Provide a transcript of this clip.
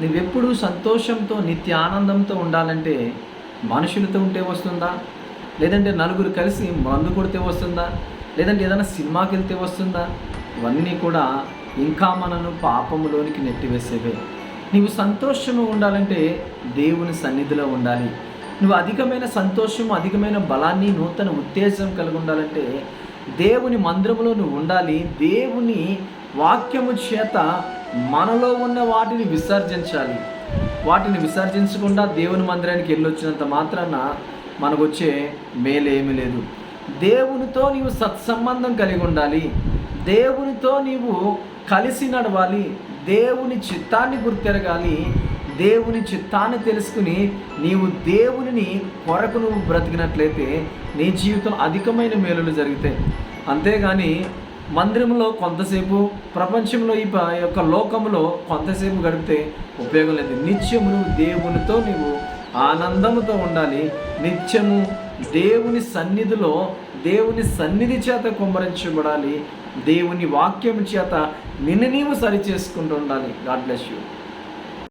నువ్వెప్పుడు సంతోషంతో నిత్య ఆనందంతో ఉండాలంటే మనుషులతో ఉంటే వస్తుందా? లేదంటే నలుగురు కలిసి మందు కొడితే వస్తుందా? లేదంటే ఏదైనా సినిమాకి వెళ్తే వస్తుందా? ఇవన్నీ కూడా ఇంకా మనను పాపములోనికి నెట్టివేసేవే. నీవు సంతోషము ఉండాలంటే దేవుని సన్నిధిలో ఉండాలి. నువ్వు అధికమైన సంతోషము అధికమైన బలాన్ని నూతన ఉత్తేజం కలిగి ఉండాలంటే దేవుని మందిరంలో నువ్వు ఉండాలి. దేవుని వాక్యము చేత మనలో ఉన్న వాటిని విసర్జించాలి. వాటిని విసర్జించకుండా దేవుని మందిరానికి వెళ్ళొచ్చినంత మాత్రాన మనకు వచ్చే మేలేమీ లేదు. దేవునితో నీవు సత్సంబంధం కలిగి ఉండాలి. దేవునితో నీవు కలిసి నడవాలి. దేవుని చిత్తాన్ని గుర్తెరగాలి. దేవుని చిత్తాన్ని తెలుసుకుని నీవు దేవునిని కొరకు నువ్వు బ్రతికినట్లయితే నీ జీవితం అధికమైన మేలులు జరుగుతాయి అంతేగాని మందిరంలో కొంతసేపు ప్రపంచంలో ఈ ప- యొక్క లోకంలో కొంతసేపు గడిపితే ఉపయోగం లేదు. నిత్యము నువ్వు దేవునితో నీవు ఆనందముతో ఉండాలి. నిత్యము దేవుని సన్నిధిలో దేవుని సన్నిధి చేత కుమ్మరించబడాలి. దేవుని వాక్యం చేత నిన్ను నీవు సరి చేసుకుంటూ ఉండాలి. God bless you.